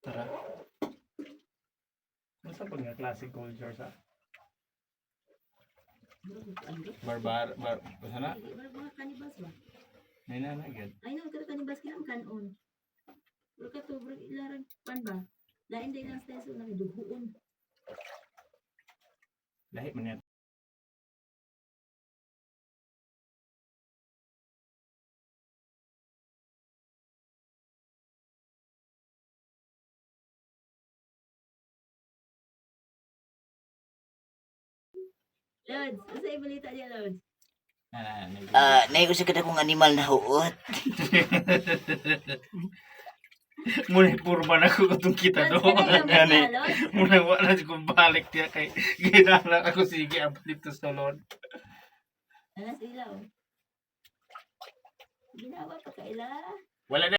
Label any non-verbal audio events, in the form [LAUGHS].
Tara. Masa pag nga classic culture sa barbar bar basta na Mga kanibas ba? may na na gid. Ay, no, kada kanibas ka lang kanon. Pero ka to, bro, ilarang pan ba? Lain din ang steso na duhuon. Lahi man yan. Lods, asa ibalita niya, Lods? Na na na. Ah, naiusa ka akong animal na huot. [LAUGHS] Muna purba na ko katong kita do. Na Gani. Lods? Muna wala ko balik tiya kay ginala ako sige abot dito sa lord. Alas ilaw. Ginawa pa kaila. Wala na